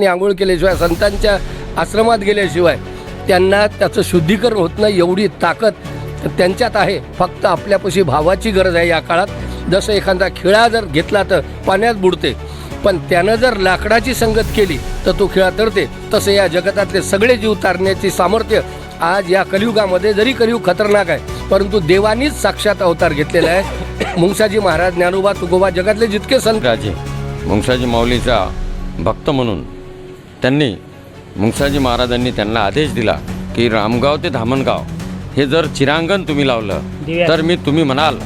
तीर्थांनी आंघोळ केल्याशिवाय संतांच्या आश्रमात गेल्याशिवाय त्यांना त्याचं शुद्धीकरण होत नाही एवढी ताकद त्यांच्यात आहे. फक्त आपल्यापाशी भावाची गरज आहे या काळात. जसं एखादा खिळा जर घेतला तर पाण्यात बुडते. पण त्यानं जर लाकडाची संगत केली तर तो खिळा तरते तसं या जगतातले सगळे जीव तारण्याची सामर्थ्य आज या कलियुगामध्ये जरी कलियुग खतरनाक आहे परंतु देवानीच साक्षात अवतार घेतलेला आहे. मुंगसाजी महाराज ज्ञानोबा तुकोबा जगातले जितके संत राजे मुंगसाजी माऊलीचा भक्त म्हणून त्यांनी मुंगसाजी महाराजांनी त्यांना आदेश दिला की रामगाव ते धामणगाव हे जर चिरांगण तुम्ही लावलं तर मी तुम्ही म्हणाल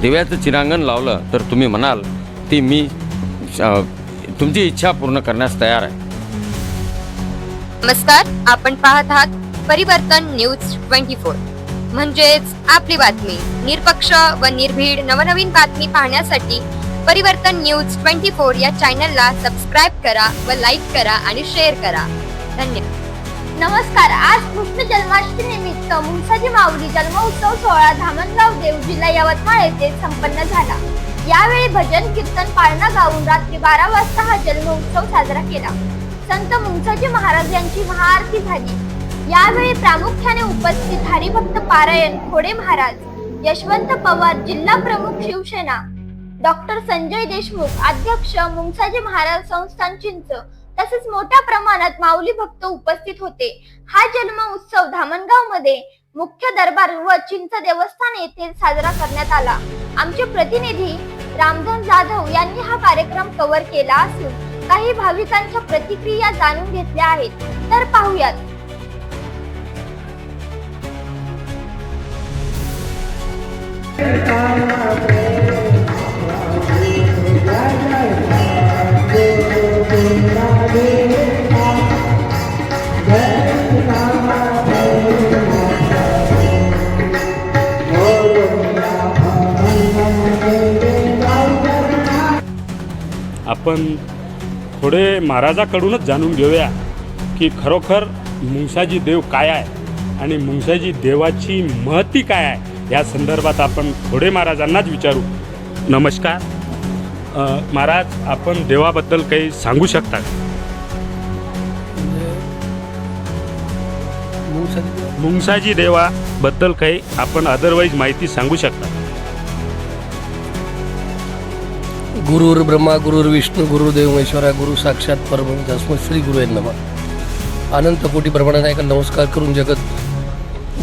दिव्याचं चिरांगण लावलं तर तुम्ही म्हणाल ती मी तुमची इच्छा पूर्ण करण्यास तयार आहे. नमस्कार आपण पाहत आहात परिवर्तन न्यूज ट्वेंटी फोर. म्हणजेच आपली बातमी निरपक्ष व निर्भीड नवनवीन बातमी पाहण्यासाठी परिवर्तन न्यूज ट्वेंटी फोर या चॅनलला सबस्क्राईब करा व लाईक करा आणि शेअर करा. धन्यवाद. नमस्कार आज कृष्ण जन्माष्टमी निमित्त मुंसाजी माऊली जन्मोत्सव सोहळा धामणगाव देव जिल्हा यवतमाळ येथे संपन्न झाला. यावेळी भजन कीर्तन पाळणा गाऊन रात्री बारा वाजता हा जन्मोत्सव साजरा केला. संत मुंसाजी महाराज यांची महाआरती झाली. यावेळी प्रामुख्याने उपस्थित हरिभक्त पारायण खोडे महाराज यशवंत पवार जिल्हा प्रमुख शिवसेना डॉक्टर संजय देशमुख अध्यक्ष मुंगसाजी महाराज संस्थान चिंच तसेच मोठ्या प्रमाणात माऊली भक्त उपस्थित होते हा जन्म उत्सव धामणगावमध्ये मुख्य दरबार व चिंच देवस्थान येथे साजरा करण्यात आला आमचे प्रतिनिधी रामधन जाधव यांनी हा कार्यक्रम कव्हर केला असून काही भाविकांच्या प्रतिक्रिया जाणून घेतल्या आहेत तर पाहूयात आपण थोडे महाराजाकडूनच जाणून घेऊया की खरोखर मुंगसाजी देव काय आहे आणि मुंगसाजी देवाची महती काय आहे. या संदर्भात आपण थोडे महाराजांनाच विचारू. नमस्कार. महाराज आपण देवाबद्दल काही सांगू शकता मुंगसाजी देवाबद्दल काही आपण अदरवाईज माहिती सांगू शकता गुरुर ब्रह्मा गुरुर विष्णू गुरुदेव महेश्वरा गुरु साक्षात परम तस्मै श्री गुरु नम. अनंत कोटी ब्रह्मांडायका नमस्कार करून जगत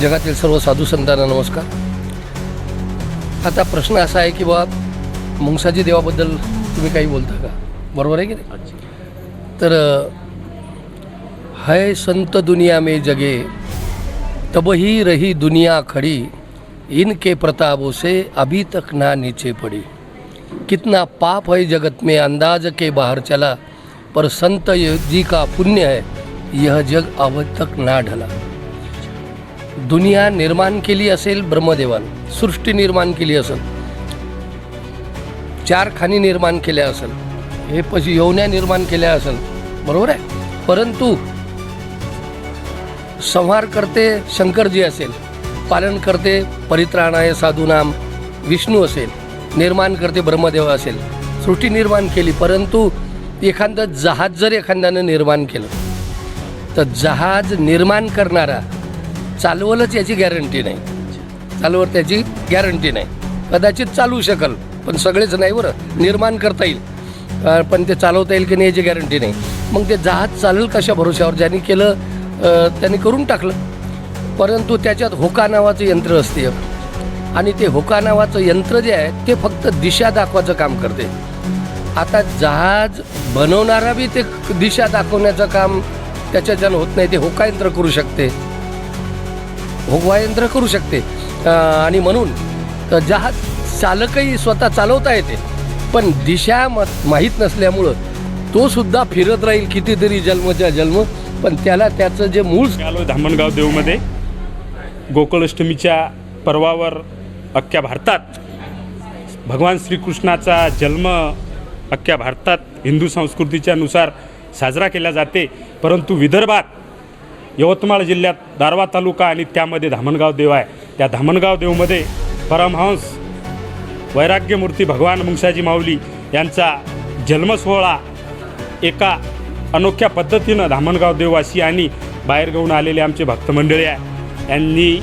जगातील सर्व साधू संतांना नमस्कार. आता प्रश्न असा आहे की बा मुंगसाजी देवाबद्दल तुम्ही काही बोलता का? बरोबर आहे की नाही? तर है संत दुनिया में जगे तब ही रही दुनिया खड़ी इनके प्रतापों से अभी तक ना नीचे पड़ी. कितना पाप है जगत में अंदाज के बाहर चला पर संत जी का पुण्य है यह जग अब तक ना ढला। दुनिया निर्माण केली असेल ब्रह्मदेवान सृष्टी निर्माण केली असेल चार खाणी निर्माण केल्या असेल हे पशी यवन्या निर्माण केल्या असेल बरोबर आहे परंतु संहार करते शंकरजी असेल पालन करते परित्राणाय साधूनाम विष्णू असेल निर्माण करते ब्रह्मदेव असेल. सृष्टी निर्माण केली परंतु एखादं जहाज जर एखाद्यानं निर्माण केलं तर जहाज निर्माण करणारा चालवलंच याची गॅरंटी नाही. चालवर त्याची गॅरंटी नाही. कदाचित चालू शकल पण सगळेच नाही बरं निर्माण करता येईल. पण ते चालवता येईल की नाही याची गॅरंटी नाही. मग ते जहाज चालेल कशा भरोश्यावर? ज्यांनी केलं अ, त्यांनी करून टाकलं. परंतु त्याच्यात होका नावाचं यंत्र असते. आणि ते होका नावाचं यंत्र जे आहे ते फक्त दिशा दाखवायचं काम करते. आता जहाज बनवणारा बी ते दिशा दाखवण्याचं काम त्याच्याच्यानं होत नाही ते होका यंत्र करू शकते. होका यंत्र करू शकते. आणि म्हणून जहाज चालकही स्वतः चालवता येते. पण दिशा म माहीत नसल्यामुळं तो सुद्धा फिरत राहील कितीतरी जन्मच्या जन्म पण त्याला त्याचं जे मूळ आलो धामणगाव देवमध्ये गोकुळाष्टमीच्या पर्वावर अख्ख्या भारतात. भगवान श्रीकृष्णाचा जन्म अख्ख्या भारतात हिंदू संस्कृतीच्या नुसार साजरा केला जाते. परंतु विदर्भात यवतमाळ जिल्ह्यात दारवा तालुका आणि त्यामध्ये धामणगाव देव आहे. त्या धामणगाव देवमध्ये परमहंस वैराग्यमूर्ती भगवान मुंगसाजी माऊली यांचा जन्मसोहळा एका अनोख्या पद्धतीनं धामणगाव देववासी आणि बाहेरगावून आलेले आमचे भक्तमंडळी आहे. यांनी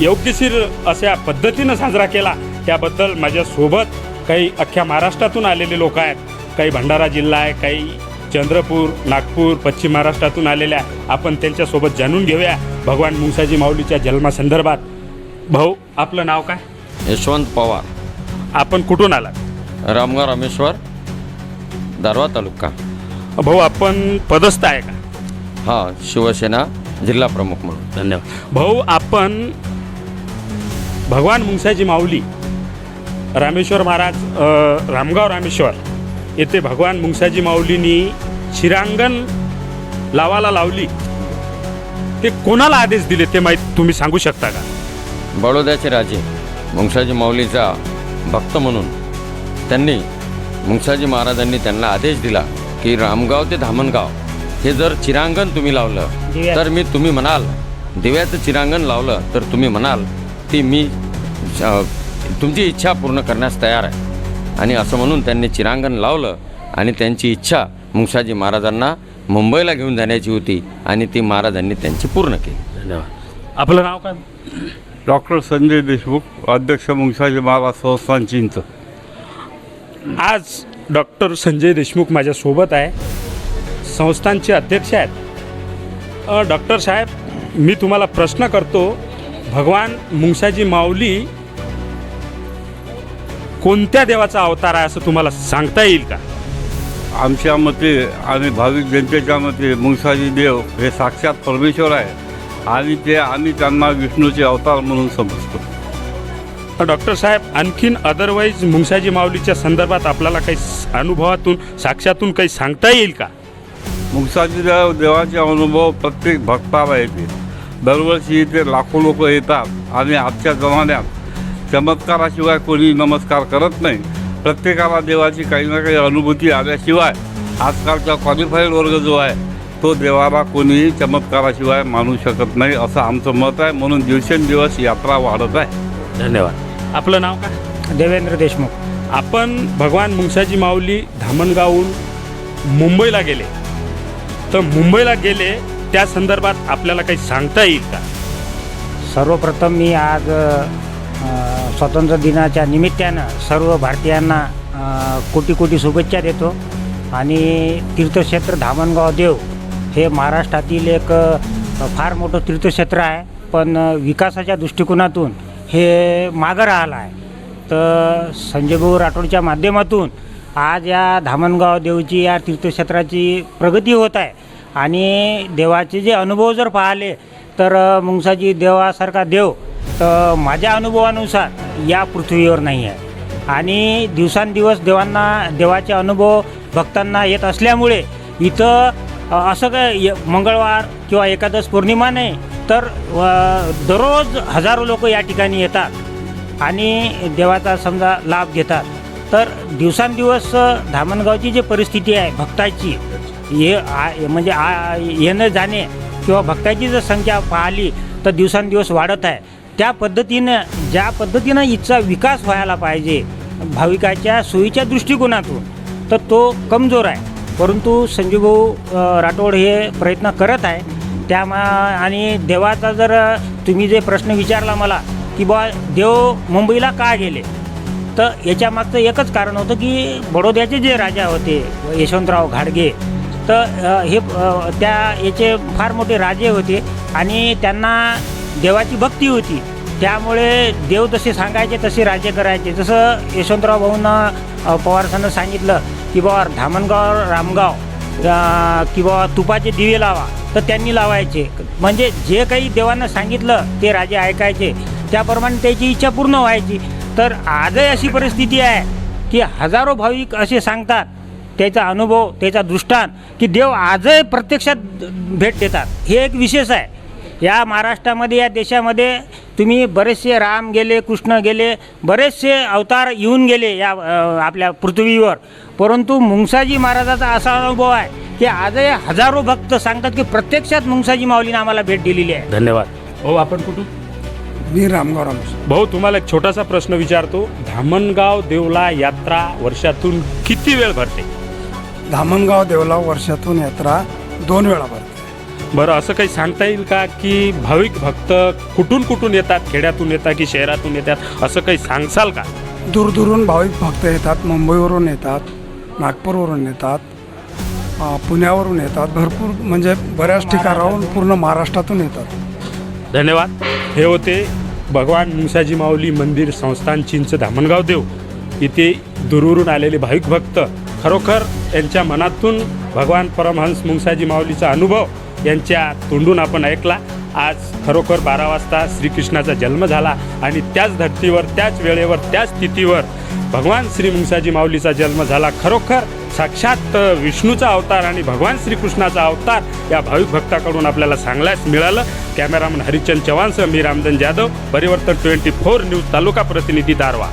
योग्यशीर अशा पद्धतीनं साजरा केला त्याबद्दल माझ्यासोबत काही अख्ख्या महाराष्ट्रातून आलेले लोक आहेत. काही भंडारा जिल्हा आहे काही चंद्रपूर नागपूर पश्चिम महाराष्ट्रातून आलेल्या आहे. आपण त्यांच्यासोबत जाणून घेऊया भगवान मुंसाजी माऊलीच्या जन्मासंदर्भात. भाऊ आपलं नाव काय? यशवंत पवार. आपण कुठून आलात? रामगाव रामेश्वर दारवा तालुका. भाऊ आपण पदस्थ आहे का? हा शिवसेना जिल्हा प्रमुख म्हणून. धन्यवाद. भाऊ आपण भगवान मुंसाजी माऊली रामेश्वर महाराज रामगाव रामेश्वर येथे भगवान मुंसाजी माऊलींनी शिरांगण लावाला लावली. ते कोणाला आदेश दिले ते माहीत तुम्ही सांगू शकता का? बडोद्याचे राजे मुंगसाजी माऊलीचा भक्त म्हणून त्यांनी मुंगसाजी महाराजांनी त्यांना आदेश दिला की रामगाव ते धामणगाव हे जर चिरांगण तुम्ही लावलं तर मी तुम्ही म्हणाल दिव्याचं चिरांगण लावलं तर तुम्ही म्हणाल ती मी तुमची इच्छा पूर्ण करण्यास तयार आहे. आणि असं म्हणून त्यांनी चिरांगण लावलं आणि त्यांची इच्छा मुंगसाजी महाराजांना मुंबईला घेऊन जाण्याची होती आणि ती महाराजांनी त्यांची पूर्ण केली. धन्यवाद. आपलं नाव काय? डॉक्टर संजय देशमुख अध्यक्ष मुंगसाजी महाराज संस्थान चिंच. आज डॉक्टर संजय देशमुख माझ्यासोबत आहे. संस्थानचे अध्यक्ष आहेत. अ, डॉक्टर साहेब मी तुम्हाला प्रश्न करतो. भगवान मुंगसाजी माऊली कोणत्या देवाचा अवतार आहे असं तुम्हाला सांगता येईल का? आमच्या मते आणि भाविक जनतेच्या मते मुंगसाजी देव हे साक्षात परमेश्वर आहे आणि ते आम्ही त्यांना विष्णूचे अवतार म्हणून समजतो. डॉक्टर साहेब आणखीन अदरवाईज मुंगसाजी माऊलीच्या संदर्भात आपल्याला काही अनुभवातून साक्षातून काही सांगता येईल का? मुंगसाजी देव देवाचे अनुभव प्रत्येक भक्ताला येते दरवर्षी इथे लाखो लोक येतात आणि आजच्या जमान्यात चमत्काराशिवाय कोणी नमस्कार करत नाही. प्रत्येकाला देवाची काही ना काही अनुभूती आल्याशिवाय आजकालचा क्वालिफाईड वर्ग जो आहे तो देवाला कोणीही चमत्काराशिवाय मानू शकत नाही असं आमचं मत आहे. म्हणून दिवसेंदिवस यात्रा वाढत आहे. धन्यवाद. आपलं नाव काय? देवेंद्र देशमुख. आपण भगवान मुंगसाजी माऊली धामणगावहून मुंबईला गेले. तर मुंबईला गेले त्या संदर्भात आपल्याला काही सांगता येईल का? सर्वप्रथम मी आज अ, स्वातंत्र्य दिनाच्या निमित्तानं सर्व भारतीयांना अ, कोटी कोटी शुभेच्छा देतो. आणि तीर्थक्षेत्र धामणगाव देव हे महाराष्ट्रातील एक अ, फार मोठं तीर्थक्षेत्र आहे. पण अ, विकासाच्या दृष्टिकोनातून हे मागं राहिलं आहे. तर संजयभाऊ राठोडच्या माध्यमातून आज या धामणगाव देवची या तीर्थक्षेत्राची प्रगती होत आहे. आणि देवाचे जे अनुभव जर पाहिले तर मुंगसाजी देवासारखा देव तर माझ्या अनुभवानुसार या पृथ्वीवर नाही आहे आणि दिवसांदिवस देवांना देवाचे अनुभव भक्तांना येत असल्यामुळे इथं असं काय मंगळवार किंवा एकादश पौर्णिमा नाही तर दररोज हजारो लोक या ठिकाणी येतात आणि देवाचा समजा लाभ घेतात. तर दिवसांदिवस धामणगावची जी परिस्थिती आहे भक्ताची ये आ- म्हणजे आ- येणं जाणे किंवा भक्ताची जर संख्या पाहिली तर दिवसांदिवस वाढत आहे. त्या पद्धतीनं ज्या पद्धतीनं इथचा विकास व्हायला पाहिजे भाविकाच्या सोयीच्या दृष्टिकोनातून तर तो कमजोर आहे. परंतु संजीवभाऊ राठोड हे प्रयत्न करत आहे. त्या आणि देवाचा जर तुम्ही जे प्रश्न विचारला मला की बा देव मुंबईला का गेले? तर याच्या मागचं एकच कारण होतं की बडोद्याचे जे राजा होते यशवंतराव घाडगे तर हे त्या याचे फार मोठे राजे होते आणि त्यांना देवाची भक्ती होती. त्यामुळे देव जसे सांगायचे तसे राज्य करायचे. जसं यशवंतराव भाऊंना अ, पवारसानं सांगितलं की बाबा धामणगाव रामगाव की किंवा तुपाचे दिवे लावा तर त्यांनी लावायचे. म्हणजे जे काही देवांना सांगितलं ते राजे ऐकायचे. त्याप्रमाणे त्याची इच्छा पूर्ण व्हायची. तर आजही अशी परिस्थिती आहे की हजारो भाविक असे सांगतात त्याचा अनुभव त्याचा दृष्टांत की देव आजही प्रत्यक्षात भेट देतात. हे एक विशेष आहे. या महाराष्ट्रामध्ये या देशामध्ये तुम्ही बरेचसे राम गेले कृष्ण गेले बरेचसे अवतार येऊन गेले या आपल्या पृथ्वीवर. परंतु मुंगसाजी महाराजाचा असा अनुभव आहे की आजही हजारो भक्त सांगतात की प्रत्यक्षात मुंगसाजी माऊलीने आम्हाला भेट दिलेली आहे. धन्यवाद. हो आपण कुठून? मी रामगाव रामकृष्ण भाऊ तुम्हाला एक छोटासा प्रश्न विचारतो. धामणगाव देवला यात्रा वर्षातून किती वेळ भरते? धामणगाव देवला वर्षातून यात्रा दोन वेळा भरते. बरं असं काही सांगता येईल का की भाविक भक्त कुठून कुठून येतात खेड्यातून येतात की शहरातून येतात असं काही सांगसाल का? दूरदूरून भाविक भक्त येतात मुंबईवरून येतात नागपूरवरून येतात अ, पुण्यावरून येतात भरपूर म्हणजे बऱ्याच ठिकाणाहून पूर्ण महाराष्ट्रातून येतात. धन्यवाद. हे होते भगवान मुसाजी माऊली मंदिर संस्थान चिंच धामणगाव देव इथे दुरूरून आलेले भाविक भक्त खरोखर यांच्या मनातून भगवान परमहंस मुंगसाजी माऊलीचा अनुभव यांच्या तोंडून आपण ऐकला. आज खरोखर बारा वाजता श्रीकृष्णाचा जन्म झाला आणि त्याच धर्तीवर त्याच वेळेवर त्याच स्थितीवर भगवान श्री मुंसाजी माऊलीचा जन्म झाला. खरोखर साक्षात विष्णूचा अवतार आणि भगवान श्रीकृष्णाचा अवतार या भाविक भक्ताकडून आपल्याला सांगल्यास मिळालं. कॅमेरामन हरिचंद चव्हाणसह मी रामदन जाधव. परिवर्तन ट्वेंटी फोर न्यूज तालुका प्रतिनिधी दारवा.